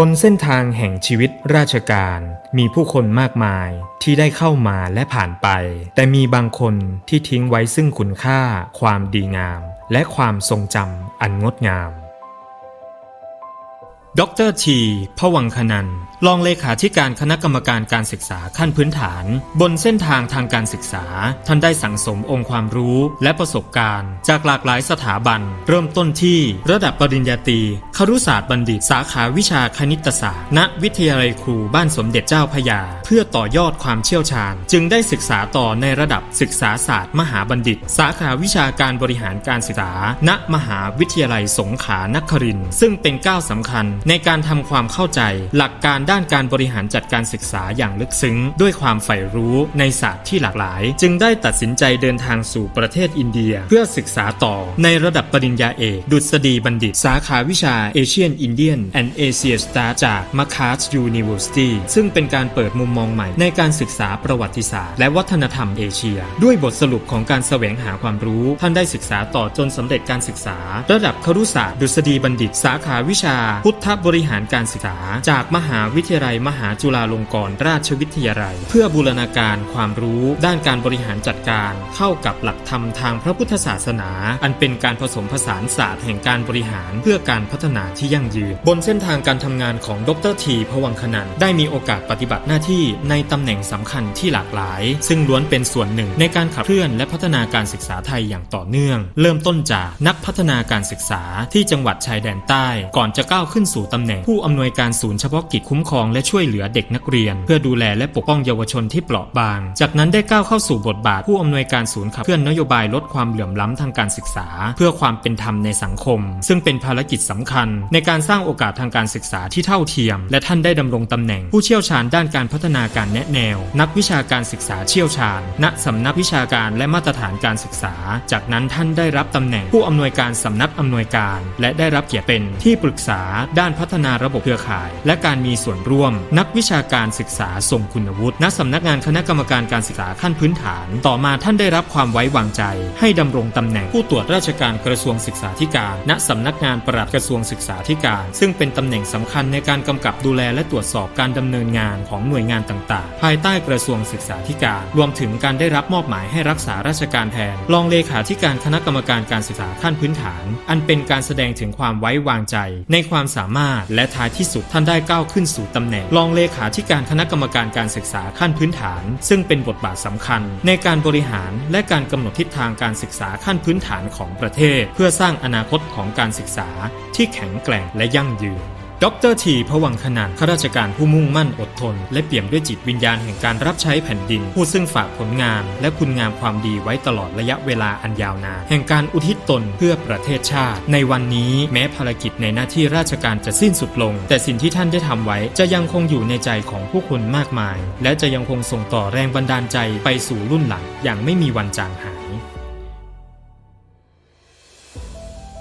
บนเส้นทางแห่งชีวิตราชการ มีผู้คนมากมายที่ได้เข้ามาและผ่านไป แต่มีบางคนที่ทิ้งไว้ซึ่งคุณค่า ความดีงาม และความทรงจำอันงดงาม ดรทีพวังคนันท์รองเลขาธิการคณะกรรมการการศึกษาขั้นพื้นฐาน บนเส้นทางทางการศึกษา ท่านได้สั่งสมองค์ความรู้และประสบการณ์ จากหลากหลายสถาบัน เริ่มต้นที่ระดับปริญญาตรีครุศาสตร์บัณฑิต สาขาวิชาคณิตศาสตร์ ณ วิทยาลัยครูบ้านสมเด็จเจ้าพยา เพื่อต่อยอดความเชี่ยวชาญ จึงได้ศึกษาต่อในระดับศึกษาศาสตร์ มหาบัณฑิต สาขาวิชาการบริหารการศึกษา ณ มหาวิทยาลัยสงขลานครินทร์ซึ่งเป็นก้าวสำคัญในการทำความเข้าใจ หลักการด้านการบริหารจัดการศึกษาอย่างลึกซึ้ง ด้วยความใฝ่รู้ในศาสตร์ที่หลากหลาย จึงได้ตัดสินใจเดินทางสู่ประเทศอินเดีย เพื่อศึกษาต่อในระดับปริญญาเอก ดุษฎีบัณฑิต สาขาวิชา Asian Indian and Asia Star จาก Makas University ซึ่งเป็นการเปิดมุมมองใหม่ในการศึกษาประวัติศาสตร์ และวัฒนธรรมเอเชีย ด้วยบทสรุปของการแสวงหาความรู้ ท่านได้ศึกษาต่อจนสำเร็จการศึกษา ระดับครุศาสตร์ดุษฎีบัณฑิต สาขาวิชา พุทธบริหารการศึกษา จากมหาวิทยาลัย มหาจุฬาลงกรณราชวิทยาลัย เพื่อบูรณาการความรู้ด้านการบริหารจัดการ เข้ากับหลักธรรมทางพระพุทธศาสนา อันเป็นการผสมผสานศาสตร์แห่งการบริหารเพื่อการพัฒนาที่ยั่งยืน บนเส้นทางการทำงานของดรทีพวังคนันได้มีโอกาสปฏิบัติหน้าที่ในตำแหน่งสำคัญที่หลากหลาย ซึ่งล้วนเป็นส่วนหนึ่งในการขับเคลื่อนและพัฒนาการศึกษาไทยอย่างต่อเนื่อง เริ่มต้นจากนักพัฒนาการศึกษาที่จังหวัดชายแดนใต้ ก่อนจะก้าวขึ้นสู่ตำแหน่งผู้อำนวยการศูนย์เฉพาะกิจคุ้มครองและช่วยเหลือเด็กนักเรียน เพื่อดูแลและปกป้องเยาวชนที่เปราะบาง จากนั้นได้ก้าวเข้าสู่บทบาทผู้อำนวยการศูนย์ขับเคลื่อนนโยบายลดความเหลื่อมล้ำทางการศึกษา เพื่อความเป็นธรรมในสังคม ซึ่งเป็นภารกิจสำคัญ ในการสร้างโอกาสทางการศึกษาที่เท่าเทียม และท่านได้ดำรงตำแหน่งผู้เชี่ยวชาญด้านการพัฒนาการแนะแนว นักวิชาการศึกษาเชี่ยวชาญ ณสำนักวิชาการและมาตรฐานการศึกษา จากนั้นท่านได้รับตำแหน่งผู้อำนวยการสำนักอำนวยการ และได้รับเกียรติเป็นที่ปรึกษาด้านพัฒนาระบบเครือข่าย และการมีส่วนร่วม นักวิชาการศึกษาทรงคุณวุฒิณสำนักงานคณะกรรมการการศึกษาขั้นพื้นฐาน ต่อมาท่านได้รับความไว้วางใจ ให้ดำรงตำแหน่งผู้ตรวจราชการกระทรวงศึกษาธิการ ณสำนักงานปลัดกระทรวงศึกษาธิการ ซึ่งเป็นตำแหน่งสำคัญในการกำกับดูแลและตรวจสอบการดำเนินงานของหน่วยงานต่างๆ ภายใต้กระทรวงศึกษาธิการ รวมถึงการได้รับมอบหมายให้รักษาราชการแทนรองเลขาธิการคณะกรรมการการศึกษาขั้นพื้นฐาน อันเป็นการแสดงถึงความไว้วางใจ ในความสามารถและท้ายที่สุดท่านได้ก้าวขึ้นสู่ตำแหน่ง รองเลขาธิการคณะกรรมการการศึกษาขั้นพื้นฐาน ซึ่งเป็นบทบาทสำคัญ ในการบริหารและการกำหนดทิศทางการศึกษาขั้นพื้นฐานของประเทศ เพื่อสร้างอนาคตของการศึกษาที่แข็งแกร่งและยั่งยืน ดรทีพวังขนานข้าราชการผู้มุ่งมั่นอดทน และเปี่ยมด้วยจิตวิญญาณแห่งการรับใช้แผ่นดิน ผู้ซึ่งฝากผลงาน และคุณงามความดีไว้ตลอดระยะเวลาอันยาวนานแห่งการอุทิศตนเพื่อประเทศชาติ ในวันนี้แม้ภารกิจในหน้าที่ราชการจะสิ้นสุดลง แต่สิ่งที่ท่านได้ทำไว้จะยังคงอยู่ในใจของผู้คนมากมาย และจะยังคงส่งต่อแรงบันดาลใจไปสู่รุ่นหลังอย่างไม่มีวันจางหาย